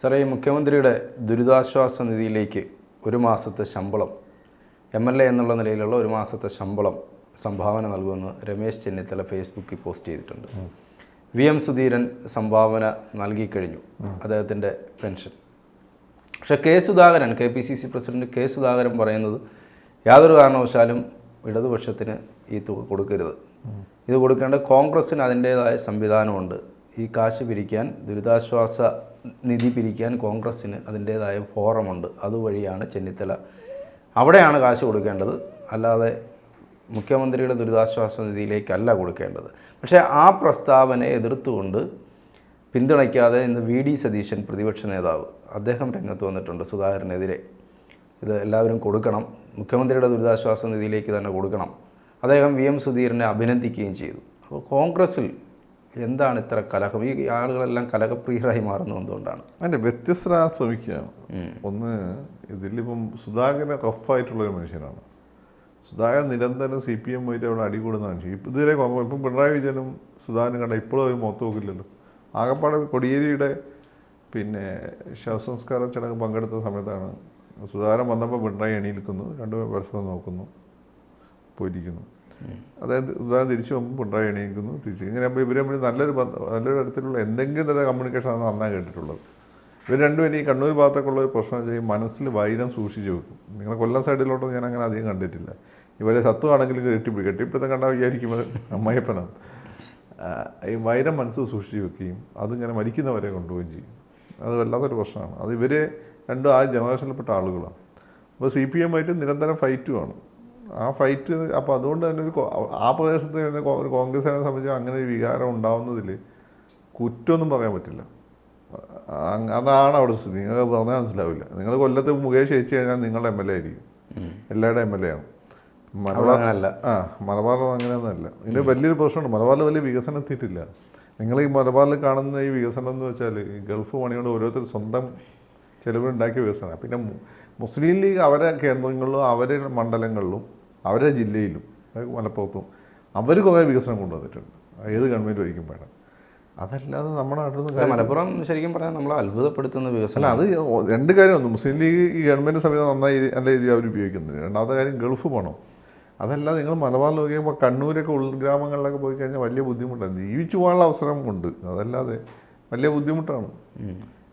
സാറേ ഈ മുഖ്യമന്ത്രിയുടെ ദുരിതാശ്വാസ നിധിയിലേക്ക് ഒരു മാസത്തെ ശമ്പളം എം എൽ എ എന്നുള്ള നിലയിലുള്ള ഒരു മാസത്തെ ശമ്പളം സംഭാവന നൽകുമെന്ന് രമേശ് ചെന്നിത്തല ഫേസ്ബുക്കിൽ പോസ്റ്റ് ചെയ്തിട്ടുണ്ട്. വി എം സുധീരൻ സംഭാവന നൽകിക്കഴിഞ്ഞു അദ്ദേഹത്തിന്റെ പെൻഷൻ. പക്ഷെ K Sudhakaran K P C C president K Sudhakaran പറയുന്നത് യാതൊരു കാരണവശാലും ഇടതുപക്ഷത്തിന് ഈ തുക കൊടുക്കരുത്. ഇത് കൊടുക്കേണ്ട കോൺഗ്രസ്സിന് അതിന്റേതായ സംവിധാനമുണ്ട്. ഈ കാശ് പിരിക്കാൻ ദുരിതാശ്വാസ നിധി പിരിക്കാൻ കോൺഗ്രസ്സിന് അതിന്റേതായ ഫോറമുണ്ട്. അതുവഴിയാണ് ചെന്നിത്തല. അവിടെയാണ് കാശ് കൊടുക്കേണ്ടത്. അല്ലാതെ മുഖ്യമന്ത്രിയുടെ ദുരിതാശ്വാസ നിധിയിലേക്കല്ല കൊടുക്കേണ്ടത്. പക്ഷേ ആ പ്രസ്താവനയെ എതിർത്തുകൊണ്ട് പിന്തുണയ്ക്കാതെ ഇന്ന് വി ഡി സതീശൻ പ്രതിപക്ഷ നേതാവ് അദ്ദേഹം രംഗത്ത് വന്നിട്ടുണ്ട് സുധാകരനെതിരെ. ഇത് എല്ലാവരും കൊടുക്കണം. മുഖ്യമന്ത്രിയുടെ ദുരിതാശ്വാസ നിധിയിലേക്ക് തന്നെ കൊടുക്കണം. അദ്ദേഹം വി എം സുധീരനെ അഭിനന്ദിക്കുകയും ചെയ്തു. അപ്പോൾ കോൺഗ്രസ്സിൽ എന്താണ് ഇത്ര കലഹം? ഈ ആളുകളെല്ലാം കലഹപ്രിയരായി മാറുന്നത് എന്തുകൊണ്ടാണ്? അതിന്റെ വ്യത്യസ്തരാകാൻ ശ്രമിക്കുകയാണ്. ഒന്ന് ഇതിലിപ്പം സുധാകരൻ കഫായിട്ടുള്ളൊരു മനുഷ്യനാണ്. സുധാകരൻ നിരന്തരം സി പി എം പോയിട്ട് അവിടെ അടികൂടുന്ന മനുഷ്യൻ ഇപ്പം ഇതുവരെ കോൺഗ്രസ് ഇപ്പം പിണറായി വിജയനും സുധാകരനും കണ്ട ഇപ്പോഴും അവർ മൊത്തം നോക്കില്ലല്ലോ. ആകപ്പാടെ കൊടിയേരിയുടെ പിന്നെ ശവസംസ്കാര ചടങ്ങ് പങ്കെടുത്ത സമയത്താണ് സുധാകരൻ വന്നപ്പോൾ പിണറായി എണീൽക്കുന്നു. രണ്ടുപേരും പരസ്പരം നോക്കുന്നു. പോയിരിക്കുന്നു. അതായത് ഉദാഹരണം തിരിച്ചു പോകുമ്പോൾ പിണറായി എണീക്കുന്നു തിരിച്ചു ഇങ്ങനെ അപ്പോൾ ഇവർ തമ്മിൽ നല്ലൊരു നല്ലൊരു തരത്തിലുള്ള എന്തെങ്കിലും തരം കമ്മ്യൂണിക്കേഷൻ ആണ് നന്നായി കേട്ടിട്ടുള്ളത്. ഇവർ രണ്ടുപേരും ഈ കണ്ണൂർ ഭാഗത്തൊക്കെയുള്ള ഒരു പ്രശ്നം വെച്ചാൽ മനസ്സിൽ വൈരം സൂക്ഷിച്ച് വെക്കും. നിങ്ങളെ കൊല്ലം സൈഡിലോട്ടൊന്നും ഞാൻ അങ്ങനെ അധികം കണ്ടിട്ടില്ല. ഇവരെ സത്വമാണെങ്കിലും കെട്ടിപ്പിടി കെട്ടിപ്പിടുത്തം കണ്ടാൽ വിചാരിക്കുമ്പോൾ അമ്മയപ്പനാണ് ഈ വൈരം മനസ്സ് സൂക്ഷിച്ച് വെക്കുകയും അതിങ്ങനെ മരിക്കുന്നവരെ കൊണ്ടുപോവുകയും ചെയ്യും. അത് വല്ലാത്തൊരു പ്രശ്നമാണ്. അത് ഇവർ രണ്ടും ആ ജനറേഷനിൽപ്പെട്ട ആളുകളാണ്. അപ്പോൾ സി പി എമ്മായിട്ട് നിരന്തരം ഫൈറ്റുമാണ് ആ ഫൈറ്റ് അപ്പോൾ അതുകൊണ്ട് തന്നെ ഒരു ആ പ്രദേശത്ത് വരുന്ന ഒരു കോൺഗ്രസ്സുകാരെ സംബന്ധിച്ച് അങ്ങനെ ഒരു വികാരം ഉണ്ടാവുന്നതിൽ കുറ്റമൊന്നും പറയാൻ പറ്റില്ല. അതാണ് അവിടെ സ്ഥിതി. നിങ്ങൾക്ക് പറഞ്ഞാൽ മനസ്സിലാവില്ല. നിങ്ങൾ കൊല്ലത്ത് മുകേഷ് ചേച്ചി കഴിഞ്ഞാൽ നിങ്ങളുടെ എം എൽ എ ആയിരിക്കും. എല്ലാവരുടെ എം എൽ എ ആണ്. മലബാർ ആ മലബാറിൽ അങ്ങനെയൊന്നുമല്ല. ഇതിന് വലിയൊരു പ്രശ്നമുണ്ട്. മലബാറിൽ വലിയ വികസനം എത്തിയിട്ടില്ല. നിങ്ങൾ ഈ മലബാറിൽ കാണുന്ന ഈ വികസനം എന്ന് വെച്ചാൽ ഈ ഗൾഫ് പണിയോട് ഓരോരുത്തർ സ്വന്തം ചെലവിലുണ്ടാക്കിയ വികസനമാണ്. പിന്നെ മുസ്ലിം ലീഗ് അവരെ കേന്ദ്രങ്ങളിലും അവരുടെ മണ്ഡലങ്ങളിലും അവരുടെ ജില്ലയിലും മലപ്പുറത്തും അവർ കുറേ വികസനം കൊണ്ടുവന്നിട്ടുണ്ട്. ഏത് ഗവൺമെന്റ് ഒരിക്കും വേണം അതല്ലാതെ നമ്മുടെ നാട്ടിൽ നിന്ന് മലപ്പുറം ശരിക്കും പറഞ്ഞാൽ നമ്മളെ അത്ഭുതപ്പെടുത്തുന്ന വികസനം. അല്ല അത് രണ്ട് കാര്യമൊന്നും മുസ്ലിം ലീഗ് ഈ ഗവൺമെന്റ് സംവിധാനം നന്നായി നല്ല രീതിയിൽ അവർ ഉപയോഗിക്കുന്നുണ്ട്. രണ്ടാമത്തെ കാര്യം ഗൾഫ് പോകണം അതല്ല നിങ്ങൾ മലബാർ നോക്കിയപ്പോൾ കണ്ണൂരൊക്കെ ഉൾഗ്രാമങ്ങളിലൊക്കെ പോയി കഴിഞ്ഞാൽ വലിയ ബുദ്ധിമുട്ടാണ്. ജീവിച്ചു പോകാനുള്ള അവസരം ഉണ്ട്. അതല്ലാതെ വലിയ ബുദ്ധിമുട്ടാണ്.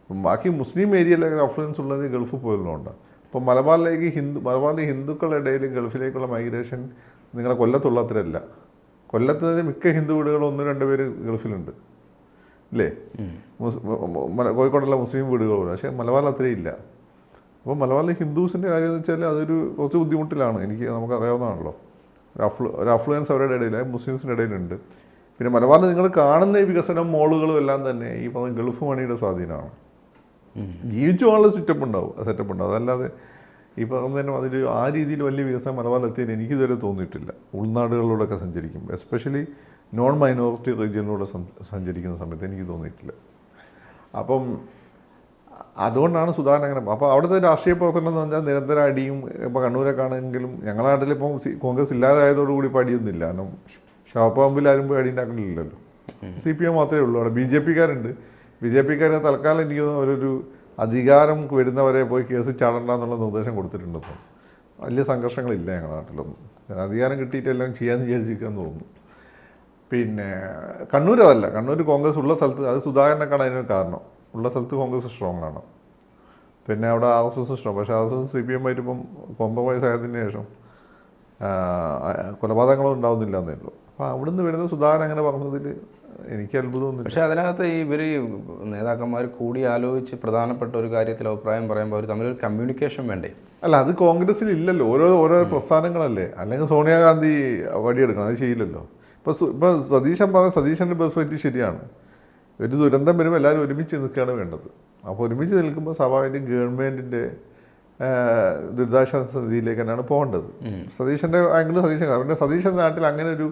ബാക്കി മുസ്ലിം ഏരിയയിലൊക്കെ അഫ്ലുവൻസ് ഉള്ളത് ഗൾഫ് പോയതുകൊണ്ട് അപ്പോൾ മലബാറിലേക്ക് ഹിന്ദു മലബാറിലെ ഹിന്ദുക്കളുടെ ഇടയിൽ ഗൾഫിലേക്കുള്ള മൈഗ്രേഷൻ നിങ്ങളെ കൊല്ലത്തുള്ളത്തിലല്ല കൊല്ലത്ത് മിക്ക ഹിന്ദു വീടുകളും ഒന്ന് രണ്ട് പേര് ഗൾഫിലുണ്ട്. ഇല്ലേ? മല- കോഴിക്കോടുള്ള മുസ്ലിം വീടുകളുണ്ട്. പക്ഷേ മലബാറിൽ അത്രയും ഇല്ല അപ്പോൾ മലബാറിലെ ഹിന്ദുസിന്റെ കാര്യം എന്ന് വെച്ചാൽ അതൊരു കുറച്ച് ബുദ്ധിമുട്ടിലാണ്. എനിക്ക് നമുക്ക് അറിയാവുന്നതാണല്ലോ. ഒരു അഫ്ലു ഒരു അഫ്ലുവൻസ് അവരുടെ ഇടയിൽ മുസ്ലിംസിന്റെ ഇടയിലുണ്ട്. പിന്നെ മലബാറിൽ നിങ്ങൾ കാണുന്ന ഈ വികസനം മോളുകളും എല്ലാം തന്നെ ഈ പറഞ്ഞ ഗൾഫ് മണിയുടെ സ്വാധീനമാണ്. ജീവിച്ചു പോകാനുള്ള സെറ്റപ്പ് ഉണ്ടാവും സെറ്റപ്പ് ഉണ്ടാവും. അതല്ലാതെ ഈ പറഞ്ഞ തന്നെ അതിൽ ആ രീതിയിൽ വലിയ വികസനം മലബാർ എത്തിയതിന് എനിക്കിതുവരെ തോന്നിയിട്ടില്ല. ഉൾനാടുകളിലൂടെയൊക്കെ സഞ്ചരിക്കും. എസ്പെഷ്യലി നോൺ മൈനോറിറ്റി റീജിയനിലൂടെ സഞ്ചരിക്കുന്ന സമയത്ത് എനിക്ക് തോന്നിയിട്ടില്ല. അപ്പം അതുകൊണ്ടാണ് സുധാകരൻ അങ്ങനെ അപ്പോൾ അവിടുത്തെ രാഷ്ട്രീയ പ്രവർത്തനം എന്ന് പറഞ്ഞാൽ നിരന്തര അടിയും ഇപ്പോൾ കണ്ണൂരൊക്കെ ആണെങ്കിലും ഞങ്ങളുടെ നാട്ടിലിപ്പം കോൺഗ്രസ് ഇല്ലാതായതോടുകൂടി ഇപ്പോൾ അടിയൊന്നുമില്ല. കാരണം ഷാപ്പാമ്പിൽ ആരും പോയി അടി ഉണ്ടാക്കണില്ലല്ലോ സി പി എം മാത്രമേ ഉള്ളൂ അവിടെ. ബി ജെ പിക്കാരുണ്ട്. ബി ജെ പിക്കാരെ തൽക്കാലം എനിക്ക് അവരൊരു അധികാരം വരുന്നവരെ പോയി കേസ് ചാടണ്ട എന്നുള്ള നിർദ്ദേശം കൊടുത്തിട്ടുണ്ട് തോന്നുന്നു വലിയ സംഘർഷങ്ങളില്ല ഞങ്ങളുടെ നാട്ടിലൊന്നും. അധികാരം കിട്ടിയിട്ട് എല്ലാം ചെയ്യാമെന്ന് വിചാരിച്ചിരിക്കാന്ന് തോന്നുന്നു. പിന്നെ കണ്ണൂർ അതല്ല. കണ്ണൂർ കോൺഗ്രസ് ഉള്ള സ്ഥലത്ത് അത് സുധാകരനൊക്കെയാണ് അതിന് കാരണം. ഉള്ള സ്ഥലത്ത് കോൺഗ്രസ് സ്ട്രോങ് ആണ്. പിന്നെ അവിടെ ആർ എസ് എസ് സ്ട്രോങ് പക്ഷേ R S S C P M ആയിട്ട് ഇപ്പം കോംപ്രമൈസ് ആയതിന് ശേഷം കൊലപാതകങ്ങളും ഉണ്ടാവുന്നില്ല എന്നേ ഉള്ളൂ. അപ്പോൾ അവിടുന്ന് വരുന്ന സുധാകരൻ അങ്ങനെ പറഞ്ഞതിൽ എനിക്ക് അത്ഭുതമൊന്നുമില്ല. പക്ഷെ അതിനകത്ത് ഈ ഇവർ നേതാക്കന്മാർ കൂടി ആലോചിച്ച് പ്രധാനപ്പെട്ട ഒരു കാര്യത്തിൽ അഭിപ്രായം പറയുമ്പോൾ അവർ തമ്മിലൊരു കമ്മ്യൂണിക്കേഷൻ വേണ്ടേ? അല്ല അത് കോൺഗ്രസിൽ ഇല്ലല്ലോ ഓരോ ഓരോ പ്രസ്ഥാനങ്ങളല്ലേ? അല്ലെങ്കിൽ സോണിയാഗാന്ധി വടിയെടുക്കണം അത് ചെയ്യില്ലല്ലോ ഇപ്പോൾ ഇപ്പോൾ സതീശൻ പറഞ്ഞ സതീശന്റെ പെർസ്പെക്റ്റീവ് ശരിയാണ്. ഒരു ദുരന്തം വരുമ്പോൾ എല്ലാവരും ഒരുമിച്ച് നിൽക്കുകയാണ് വേണ്ടത്. അപ്പോൾ ഒരുമിച്ച് നിൽക്കുമ്പോൾ സ്വാഭാവികം ഗവൺമെന്റിന്റെ ദുരിതാശ്വാസ നിധിയിലേക്ക് തന്നെയാണ് പോകേണ്ടത്. സതീശന്റെ ആംഗിൾ സതീശൻ കാരണം സതീശൻ നാട്ടിൽ അങ്ങനെ ഒരു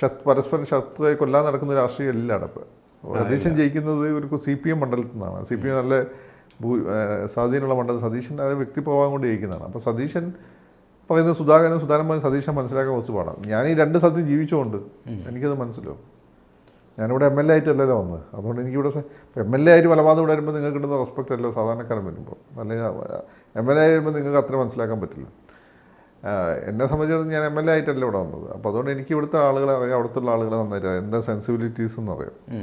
ശത് പരസ്പരം ശത്രുവായി കൊല്ലാൻ നടക്കുന്ന രാഷ്ട്രീയം എല്ലാം അവിടെ സതീശൻ ജയിക്കുന്നത് ഒരു സി പി എം മണ്ഡലത്തിൽ നിന്നാണ്. സി പി എം നല്ല ഭൂ- സ്വാധീനമുള്ള മണ്ഡലം. സതീശൻ അത് വ്യക്തിപ്രഭാവം കൊണ്ട് ജയിക്കുന്നതാണ്. അപ്പോൾ സതീശൻ പറയുന്നത് സുധാകരൻ സുധാകരൻ സതീശൻ മനസ്സിലാക്കാൻ കുറച്ച് പാടാം. ഞാൻ ഈ രണ്ട് സ്ഥലത്തും ജീവിച്ചുകൊണ്ട് എനിക്കത് മനസ്സിലാവും. ഞാനിവിടെ എം എൽ എ ആയിട്ടല്ലല്ലോ വന്നത്. അതുകൊണ്ട് എനിക്കിവിടെ എം എൽ എ ആയിട്ട് വലവാദം ഇവിടെ വരുമ്പോൾ നിങ്ങൾക്ക് കിട്ടുന്ന റെസ്പെക്റ്റ് അല്ലോ സാധാരണക്കാരൻ വരുമ്പോൾ അല്ലെങ്കിൽ എം എൽ എ ആയി വരുമ്പോൾ നിങ്ങൾക്ക് അത്ര മനസ്സിലാക്കാൻ പറ്റില്ല. എന്നെ സംബന്ധിച്ചിടത്തോളം ഞാൻ എം എൽ എ ആയിട്ടല്ല ഇവിടെ വന്നത്. അപ്പോൾ അതുകൊണ്ട് എനിക്ക് ഇവിടുത്തെ ആളുകളെ അറിയാം അവിടുത്തുള്ള ആളുകളെ നന്നായിട്ട് അറിയാം. എന്താ സെൻസിബിലിറ്റീസ് എന്ന് അറിയാം.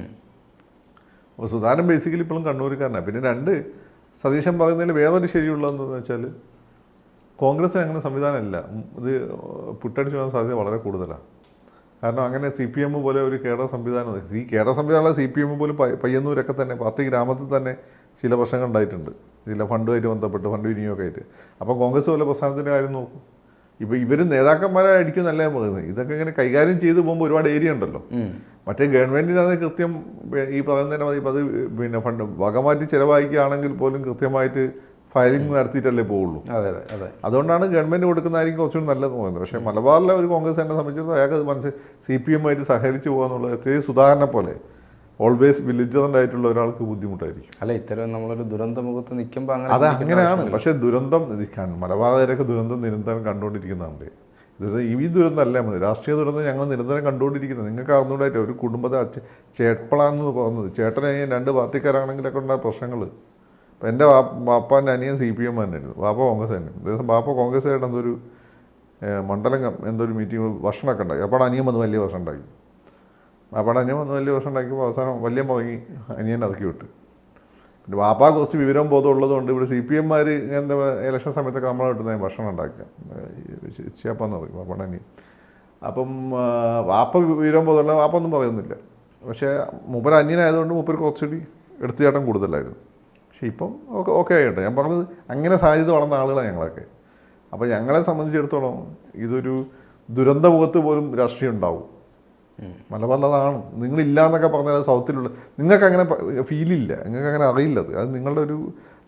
അപ്പോൾ സുധാരൻ ബേസിക്കലി ഇപ്പോഴും കണ്ണൂരുകാരനാണ് പിന്നെ രണ്ട് സതീശൻ പറയുന്നതിൽ വേറൊരു ശരിയുള്ളതെന്ന് വെച്ചാൽ കോൺഗ്രസ് അങ്ങനെ സംവിധാനമല്ല. ഇല്ല ഇത് പുട്ടടിച്ചു പോകാൻ സാധ്യത വളരെ കൂടുതലാണ് കാരണം അങ്ങനെ സി പി എം പോലെ ഒരു കേഡർ സംവിധാനം ഈ കേഡർ സംവിധാനമുള്ള സി പി എം പോലും പയ്യ- പയ്യന്നൂരൊക്കെ തന്നെ പാർട്ടി ഗ്രാമത്തിൽ തന്നെ ചില പ്രശ്നങ്ങൾ ഉണ്ടായിട്ടുണ്ട്. ചില ഫണ്ടുമായിട്ട് ബന്ധപ്പെട്ട് ഫണ്ട് വിനിയോഗമൊക്കെ ആയിട്ട് അപ്പോൾ കോൺഗ്രസ് പോലെ പ്രസ്ഥാനത്തിന്റെ കാര്യം നോക്കും. ഇപ്പോൾ ഇവർ നേതാക്കന്മാരായിരിക്കും നല്ല പറയുന്നത്. ഇതൊക്കെ ഇങ്ങനെ കൈകാര്യം ചെയ്തു പോകുമ്പോൾ ഒരുപാട് ഏരിയ ഉണ്ടല്ലോ. മറ്റേ ഗവൺമെന്റിനത് കൃത്യം ഈ പറയുന്നതിന് മതി അത് പിന്നെ ഫണ്ട് വകമാറ്റി ചിലവാക്കുകയാണെങ്കിൽ പോലും കൃത്യമായിട്ട് ഫയലിംഗ് നടത്തിയിട്ടല്ലേ പോവുള്ളൂ. അതെ അതെ അതെ. അതുകൊണ്ടാണ് ഗവൺമെന്റ് കൊടുക്കുന്നതായിരിക്കും കുറച്ചുകൂടി നല്ലതെന്ന് പറയുന്നത്. പക്ഷേ മലബാറിലെ ഒരു കോൺഗ്രസ് എന്നെ സംബന്ധിച്ചിടത്തോളം അയാൾക്ക് അത് മനസ്സിൽ സി പി എമ്മായിട്ട് സഹകരിച്ച് പോകുക എന്നുള്ളത് എത്രയും സുധാകരനെ പോലെ. ഓൾവേസ് വിലിജറന്റ് ആയിട്ടുള്ള ഒരാൾക്ക് ബുദ്ധിമുട്ടായിരിക്കും. അല്ല ഇത്തരം നമ്മളൊരു ദുരന്ത മുഖത്ത് നിൽക്കുമ്പോൾ അങ്ങനെ അത് അങ്ങനെയാണ്. പക്ഷേ ദുരന്തം മലബാറുകാരൊക്കെ ദുരന്തം നിരന്തരം കണ്ടുകൊണ്ടിരിക്കുന്നുണ്ട് ദുരന്തം ഈ ദുരന്തം അല്ല മതി. രാഷ്ട്രീയ ദുരന്തം ഞങ്ങൾ നിരന്തരം കണ്ടുകൊണ്ടിരിക്കുന്നത് നിങ്ങൾക്ക് അറിഞ്ഞുകൂടായിട്ട് ഒരു കുടുംബത്തെ അച്ഛ ചേട്ടപ്പളാന്ന് പറഞ്ഞത് ചേട്ടനെ രണ്ട് പാർട്ടിക്കാരാണെങ്കിലൊക്കെ ഉണ്ടായ പ്രശ്നങ്ങൾ അപ്പം എന്റെ വാപ്പാന്റെ അനിയൻ സി പി എം തന്നെയായിരുന്നു. വാപ്പ കോൺഗ്രസ് തന്നെ. ദിവസം വാപ്പ കോൺഗ്രസ് ആയിട്ട് എന്തൊരു മണ്ഡലം എന്തൊരു മീറ്റിംഗ് ഭക്ഷണമൊക്കെ ഉണ്ടായി. അപ്പോൾ അനിയൻ വന്ന് വലിയ ഭക്ഷണം ഉണ്ടാക്കി അപ്പോൾ അനിയൻ വന്ന് വലിയ ഭക്ഷണം ഉണ്ടാക്കിയപ്പോൾ അവസാനം വലിയ മുടങ്ങി. അനിയൻ ഇറക്കി വിട്ട്. പിന്നെ വാപ്പ കുറച്ച് വിവരം ബോധം ഉള്ളതുകൊണ്ട് ഇവിടെ സി പി എമ്മാർ എന്താ ഇലക്ഷൻ സമയത്തൊക്കെ നമ്മൾ കിട്ടുന്ന ഭക്ഷണം ഉണ്ടാക്കുക. ചേപ്പാന്ന് പറയും വാപ്പയുടെ അനിയൻ അപ്പം വാപ്പ വിവരം ബോധമുള്ള വാപ്പ ഒന്നും പറയുന്നില്ല. പക്ഷേ മൂപ്പർ അന്യനായതുകൊണ്ട് മൂപ്പർ കുറച്ചുകൂടി എടുത്തുചാട്ടം കൂടുതലായിരുന്നു. പക്ഷേ ഇപ്പം ഓക്കെ ഓക്കെ ആയിട്ട് ഞാൻ പറഞ്ഞത് അങ്ങനെ സാധ്യത വളർന്ന ആളുകളാണ് ഞങ്ങളൊക്കെ. അപ്പോൾ ഞങ്ങളെ സംബന്ധിച്ചിടത്തോളം ഇതൊരു ദുരന്തമുഖത്ത് പോലും രാഷ്ട്രീയം ഉണ്ടാവും. മലബാറിൽ പലതാണ് നിങ്ങളില്ല എന്നൊക്കെ പറഞ്ഞാൽ സൗത്തിലുള്ള നിങ്ങൾക്ക് അങ്ങനെ ഫീലില്ല. നിങ്ങൾക്ക് അങ്ങനെ അറിയില്ല അത്. അത് നിങ്ങളുടെ ഒരു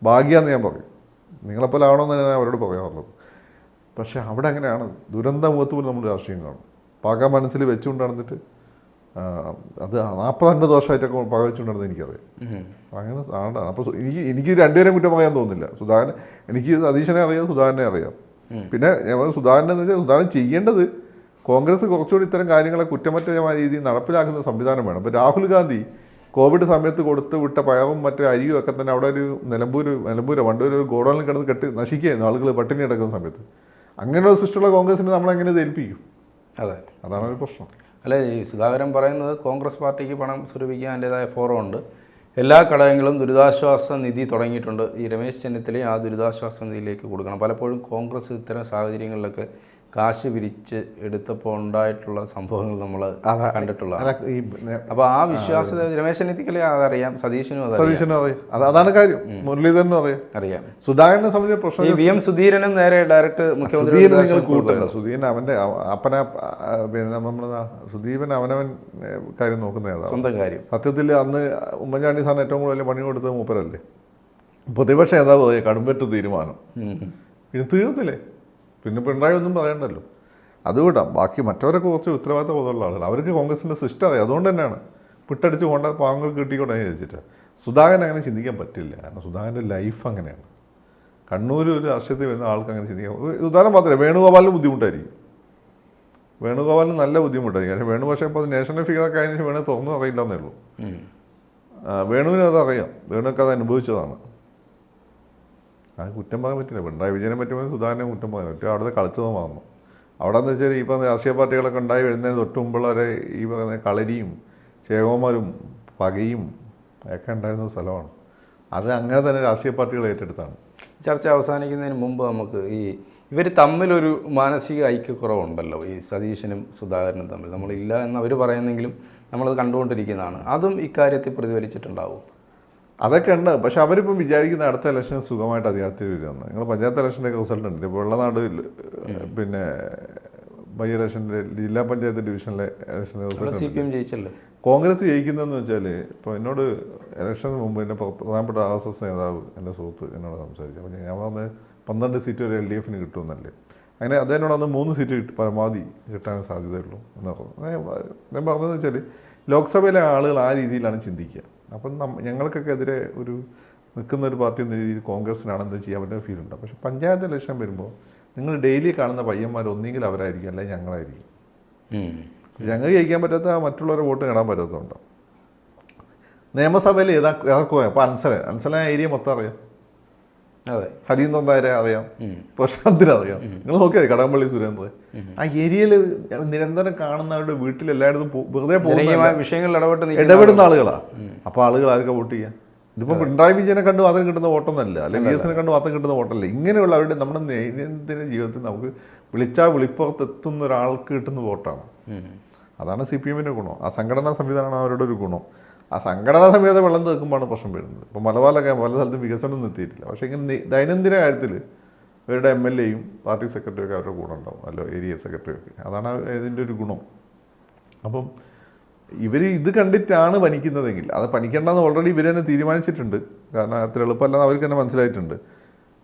ഭാഗ്യമാണെന്ന് ഞാൻ പറയും. നിങ്ങളെപ്പോലെ എന്ന് ഞാൻ അവരോട് പറയാറുള്ളത് പക്ഷേ അവിടെ അങ്ങനെയാണ്. ദുരന്ത മുഖത്ത് പോലും നമ്മൾ രാഷ്ട്രീയം കാണും. പക മനസ്സിൽ വെച്ചുകൊണ്ട് നടന്നിട്ട് അത് നാൽപ്പത് അൻപത് വർഷമായിട്ടൊക്കെ പക വെച്ചുകൊണ്ട് നടന്നത് എനിക്കറിയാം അങ്ങനെ ആണ്ടാണ് അപ്പോൾ എനിക്ക് എനിക്ക് രണ്ടുപേരും കുറ്റം പറയാൻ തോന്നുന്നില്ല. സുധാകരൻ എനിക്ക് സതീശനെ അറിയാം സുധാകരനെ അറിയാം. പിന്നെ ഞാൻ സുധാകരൻ എന്ന് വെച്ചാൽ സുധാകരൻ ചെയ്യേണ്ടത് കോൺഗ്രസ് കുറച്ചുകൂടി ഇത്തരം കാര്യങ്ങളെ കുറ്റമറ്റമായ രീതിയിൽ നടപ്പിലാക്കുന്ന സംവിധാനം വേണം. അപ്പോൾ രാഹുൽ ഗാന്ധി കോവിഡ് സമയത്ത് കൊടുത്ത് വിട്ട പയറും മറ്റേ അരിയും ഒക്കെ തന്നെ അവിടെ ഒരു നിലമ്പൂർ നിലമ്പൂരോ വണ്ടൂർ ഒരു ഗോഡൌണിൽ കിടന്ന് കെട്ടി നശിക്കുകയായിരുന്നു ആളുകൾ പട്ടിണി കിടക്കുന്ന സമയത്ത്. അങ്ങനെയുള്ള സൃഷ്ടിയുള്ള കോൺഗ്രസിനെ നമ്മളെങ്ങനെ ഏൽപ്പിക്കും അതെ. അതാണ് ഒരു പ്രശ്നം. അല്ല ഈ സുധാകരൻ പറയുന്നത് കോൺഗ്രസ് പാർട്ടിക്ക് പണം സ്വരൂപിക്കാൻ അതിന്റെതായ ഫോറമുണ്ട്. എല്ലാ ഘടകങ്ങളും ദുരിതാശ്വാസ നിധി തുടങ്ങിയിട്ടുണ്ട്. ഈ രമേശ് ചെന്നിത്തലയും ആ ദുരിതാശ്വാസ നിധിയിലേക്ക് കൊടുക്കണം. പലപ്പോഴും കോൺഗ്രസ് ഇത്തരം സാഹചര്യങ്ങളിലൊക്കെ കാശ് വിരിച്ച് എടുത്തപ്പോൾ ഉണ്ടായിട്ടുള്ള സംഭവങ്ങൾ നമ്മൾ കണ്ടിട്ടുള്ള അപ്പൊ ആ വിശ്വാസത രമേശ് ചെന്നിത്തലയ്ക്ക് അതറിയാം സതീശനും സതീശനും അറിയാം അതാണ് കാര്യം. മുരളീധരനും അറിയാം അറിയാം. സുധാകരനെ സംബന്ധിച്ച പ്രശ്നം വി എം സുധീരനും നേരെ ഡയറക്ട് മുഖ്യമന്ത്രി സുധീരൻ നിങ്ങൾ കൂട്ടണ്ട. സുധീരൻ അവന്റെ അവ- അപ്പന നമ്മൾ സുധീപൻ അവനവൻ കാര്യം നോക്കുന്ന ഏതാ സ്വന്തം കാര്യം. സത്യത്തിൽ അന്ന് ഉമ്മൻചാണ്ടി സാറിന് ഏറ്റവും കൂടുതൽ പണി കൊടുത്തത് മൂപ്പരല്ലേ? പ്രതിപക്ഷ നേതാവ് കടുമ്പറ്റ് തീരുമാനം. പിന്നെ തീർന്നില്ലേ? പിന്നെ പിണറായി ഒന്നും പറയണ്ടല്ലോ. അതുകൊണ്ടാ ബാക്കി മറ്റവരൊക്കെ കുറച്ച് ഉത്തരവാദിത്ത ബോധമുള്ള ആളുകൾ അവർക്ക് കോൺഗ്രസിന്റെ സിസ്റ്റം അറിയാം. അതുകൊണ്ട് തന്നെയാണ് പിട്ടടിച്ച് കൊണ്ട പാങ്ങൾ കിട്ടിക്കോട്ടെ ചോദിച്ചിട്ട് സുധാകരൻ അങ്ങനെ ചിന്തിക്കാൻ പറ്റില്ല. കാരണം സുധാകരന്റെ ലൈഫ് അങ്ങനെയാണ്. കണ്ണൂർ ഒരു രാഷ്ട്രീയത്തിൽ വരുന്ന ആൾക്ക് അങ്ങനെ ചിന്തിക്കാൻ ഒരു ഉദാഹരണം മാത്രമല്ല വേണുഗോപാലിന് ബുദ്ധിമുട്ടായിരിക്കും. വേണുഗോപാലിന് നല്ല ബുദ്ധിമുട്ടായിരിക്കും. കാരണം വേണു പക്ഷേ ഇപ്പോൾ നാഷണൽ ഫിഗറൊക്കെ അതിന് വേണു തുറന്നു അറിയില്ല എന്നേ ഉള്ളൂ. വേണുവിനത് അത് അറിയാം. വേണുവൊക്കെ അത് അനുഭവിച്ചതാണ്. അത് കുറ്റം പറയാൻ പറ്റില്ല. പിണറായി വിജയനെ പറ്റുമ്പോൾ സുധാകരനെ കുറ്റം പറയാൻ പറ്റും. അവിടുത്തെ കളിച്ചത് മറന്നു. അവിടെ എന്ന് വെച്ചാൽ പറഞ്ഞ രാഷ്ട്രീയ പാർട്ടികളൊക്കെ ഉണ്ടായി വരുന്നതിന് തൊട്ട് മുമ്പുള്ളവരെ ഈ പറയുന്ന കളരിയും ചേകോമാരും പകയും ഒക്കെ ഉണ്ടായിരുന്ന സ്ഥലമാണ്. അത് അങ്ങനെ തന്നെ രാഷ്ട്രീയ പാർട്ടികൾ ഏറ്റെടുത്താണ്. ചർച്ച അവസാനിക്കുന്നതിന് മുമ്പ് നമുക്ക് ഈ ഇവർ തമ്മിലൊരു മാനസിക ഐക്യക്കുറവുണ്ടല്ലോ ഈ സതീശനും സുധാകരനും തമ്മിൽ. നമ്മളില്ല എന്ന് അവർ പറയുന്നെങ്കിലും നമ്മളത് കണ്ടുകൊണ്ടിരിക്കുന്നതാണ്. അതും ഇക്കാര്യത്തിൽ പ്രതിഫലിച്ചിട്ടുണ്ടാവും. അതൊക്കെ ഉണ്ട്. പക്ഷെ അവരിപ്പം വിചാരിക്കുന്ന അടുത്ത ഇലക്ഷൻ സുഖമായിട്ട് അധികാരത്തിൽ വരുമെന്ന് നിങ്ങൾ പഞ്ചായത്ത് ഇലക്ഷന്റെ റിസൾട്ട് ഉണ്ട്. ഇപ്പോൾ വെള്ളനാട് പിന്നെ ബൈ ഇലക്ഷന്റെ ജില്ലാ പഞ്ചായത്ത് ഡിവിഷനിലെ ഇലക്ഷന്റെ റിസൾട്ട് കോൺഗ്രസ് ജയിക്കുന്നതെന്ന് വെച്ചാൽ ഇപ്പോൾ എന്നോട് ഇലക്ഷന് മുമ്പ് എന്റെ പ്ര- പ്രധാനപ്പെട്ട ആർ എസ് എസ് നേതാവ് എന്റെ സുഹൃത്ത് എന്നോട് സംസാരിച്ചു. അപ്പോൾ ഞാൻ പറഞ്ഞത് പന്ത്രണ്ട് സീറ്റ് വരെ എൽ ഡി എഫിന് കിട്ടുമെന്നല്ലേ. അങ്ങനെ അദ്ദേഹത്തിനോട് അന്ന് മൂന്ന് സീറ്റ് കിട്ടി പരമാവധി കിട്ടാൻ സാധ്യതയുള്ളൂ എന്ന് പറഞ്ഞു. ഞാൻ പറഞ്ഞതെന്ന് വെച്ചാൽ ലോക്സഭയിലെ ആളുകൾ ആ രീതിയിലാണ് ചിന്തിക്കുക. അപ്പം നം ഞങ്ങൾക്കൊക്കെ എതിരെ ഒരു നിൽക്കുന്ന ഒരു പാർട്ടി എന്ന രീതിയിൽ കോൺഗ്രസിനാണ് എന്ത് ചെയ്യാൻ പറ്റുന്ന ഫീൽ ഉണ്ട്. പക്ഷേ പഞ്ചായത്ത് ഇലക്ഷൻ വരുമ്പോൾ നിങ്ങൾ ഡെയിലി കാണുന്ന പയ്യന്മാർ ഒന്നെങ്കിൽ അവരായിരിക്കും അല്ലെങ്കിൽ ഞങ്ങളായിരിക്കും. ഞങ്ങൾക്ക് ജയിക്കാൻ പറ്റാത്ത മറ്റുള്ളവരെ വോട്ട് നേടാൻ പറ്റാത്തതുകൊണ്ടാണ് നിയമസഭയിൽ ഏതാ ഏതൊക്കെ അപ്പോൾ അൻസല അൻസല ഏരിയ മൊത്തം അറിയാം? ഹരീന്ദ് നന്ദാരെ അറിയാം. പ്രശാന്തിനെ അറിയാം. നിങ്ങൾ നോക്കിയത് കടകംപള്ളി സുരേന്ദ്രൻ? ആ ഏരിയയിൽ നിരന്തരം കാണുന്നവരുടെ വീട്ടിൽ എല്ലായിടത്തും വെറുതെ പോകുന്ന ഇടപെടുന്ന ആളുകളാ. അപ്പോൾ ആളുകൾ ആർക്കാ വോട്ട് ചെയ്യാം? ഇതിപ്പോ പിണറായി വിജയനെ കണ്ടു മാത്രം കിട്ടുന്ന വോട്ടൊന്നല്ല. അല്ലെങ്കിൽ വി എസിനെ കണ്ടു മാത്രം കിട്ടുന്ന വോട്ടല്ല. ഇങ്ങനെയുള്ള അവരുടെ നമ്മുടെ ദൈനംദിന ജീവിതത്തിൽ നമുക്ക് വിളിച്ചാൽ വിളിപ്പുറത്ത് എത്തുന്ന ഒരാൾക്ക് കിട്ടുന്ന വോട്ടാണ്. അതാണ് സി പി എമ്മിന്റെ ഗുണം. ആ സംഘടനാ സംവിധാനമാണ് അവരുടെ ഒരു ഗുണം. ആ സംഘടനാ സമയത്ത് വെള്ളം തീർക്കുമ്പോഴാണ് പ്രശ്നം വരുന്നത്. ഇപ്പോൾ മലബാറിലൊക്കെ പല സ്ഥലത്തും വികസനം എത്തിയിട്ടില്ല പക്ഷേ ഇങ്ങനെ ദൈനംദിന കാര്യത്തിൽ ഇവരുടെ എം എൽ എയും പാർട്ടി സെക്രട്ടറി ഒക്കെ അവരുടെ കൂടെ ഉണ്ടാവും. അല്ലോ ഏരിയ സെക്രട്ടറി ഒക്കെ. അതാണ് ഇതിന്റെ ഒരു ഗുണം. അപ്പം ഇവർ ഇത് കണ്ടിട്ടാണ് പനിക്കുന്നതെങ്കിൽ അത് പനിക്കേണ്ടെന്ന് ഓൾറെഡി ഇവർ തന്നെ തീരുമാനിച്ചിട്ടുണ്ട്. കാരണം അത്ര എളുപ്പമല്ലെന്ന് അവർക്ക് തന്നെ മനസ്സിലായിട്ടുണ്ട്.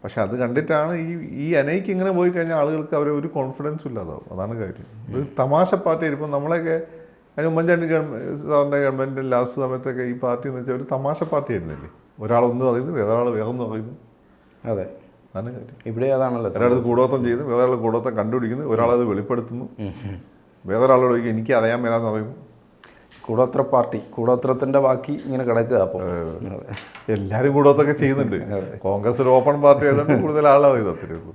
പക്ഷെ അത് കണ്ടിട്ടാണ് ഈ ഈ അനയ്ക്ക് ഇങ്ങനെ പോയി കഴിഞ്ഞാൽ ആളുകൾക്ക് അവരെ ഒരു കോൺഫിഡൻസും ഇല്ലാതാവും. അതാണ് കാര്യം. ഒരു തമാശ പാർട്ടി ആയിരിക്കും. നമ്മളെയൊക്കെ അതിന് ഉമ്മൻചാണ്ടി ഗവൺമെന്റ് സാറിന്റെ ഗവൺമെന്റ് ലാസ്റ്റ് സമയത്തൊക്കെ ഈ പാർട്ടി എന്ന് വെച്ചാൽ ഒരു തമാശ പാർട്ടി ആയിരുന്നില്ലേ? ഒരാളൊന്ന് പറയുന്നു വേറൊരാൾ വേറൊന്ന് പറയുന്നു അതെ. അതാണ് കാര്യം. ഇവിടെ അതാണല്ലോ ഒരാളത് കൂടോത്തം ചെയ്യുന്നു വേറൊരാൾ കൂടോത്തം കണ്ടുപിടിക്കുന്നു ഒരാളത് വെളിപ്പെടുത്തുന്നു. വേറൊരാളോട് എനിക്ക് അറിയാൻ മേലാന്ന് പറയുന്നു കൂടോത്ര പാർട്ടി കൂടോത്രത്തിന്റെ ബാക്കി ഇങ്ങനെ കിടക്കുക അപ്പോൾ എല്ലാവരും കൂടോത്തൊക്കെ ചെയ്യുന്നുണ്ട്. കോൺഗ്രസ് ഒരു ഓപ്പൺ പാർട്ടി ആയതുകൊണ്ട് കൂടുതൽ ആളാണ് ഇത് അത്രയേ ഉള്ളൂ